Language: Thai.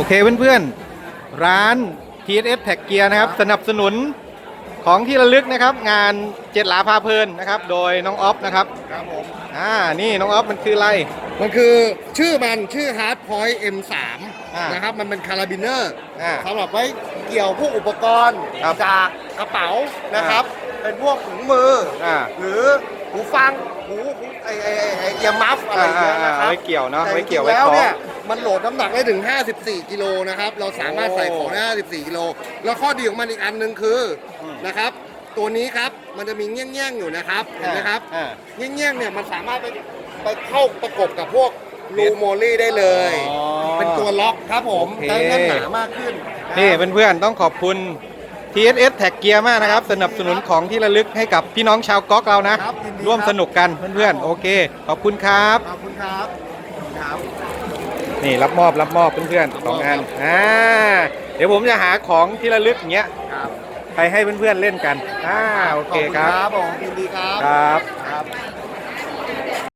โอเคเพื่อนๆ ร้าน TSS แท็กเกียร์นะครับ สนับสนุนของที่ระลึกนะครับ งานเจ็ดหลาพาเพลินนะครับ โดยน้องออฟนะครับครับผมอ่านี่น้องออฟมันคืออะไร มันคือชื่อมันชื่อ Hard Point M3 อ่านนะครับมันเป็นคาราบิเนอร์อ่าสำหรับไว้เกี่ยวพวกอุปกรณ์ครับจากกระเป๋านะครับ เป็นพวกถุงมือออ่าหรือหูฟังหูหูไอไอไอ้ไอเอียมัฟอะไรอย่างเงี้ยนะครับอ่าอ่าไว้เกี่ยวเนอะแต่ไว้เกี่ยวจริงๆแล้วไว้คล้องเนี่ย มันโหลดน้ำหนักได้ถึง 54 กิโลนะครับ เราสามารถใส่ของได้ 54 กิโล แล้วข้อดีของมันอีกอันหนึ่งคืออมนะครับ ตัวนี้ครับมันจะมีเงี้ยงๆอยู่นะครับเห็นไหมครับอ่า เงี้ยงๆเนี่ยมันสามารถไปไปเข้าประกบกับพวกรูโมลี่ได้เลย อ๋อ เป็นตัวล็อกครับผมโอเค ได้แน่นหนามากขึ้นนี่เพื่อนๆต้องขอบคุณ TSS แท็กเกียร์มากนะครับ สนับสนุนของที่ระลึกให้กับพี่น้องชาวก๊อกเรานะครับยินดีร่วมครับสนุกกันเพื่อนๆ โอเค ขอบคุณครับ ขอบคุณครับครับ นี่รับมอบรับมอบเพื่อนๆสองอันอ่าเดี๋ยวผมจะหาของที่ระลึกอย่างเงี้ยครับไปให้เพื่อนๆเล่นกันอ่าโอเคครับขอบณครับผมยินดีครับครับ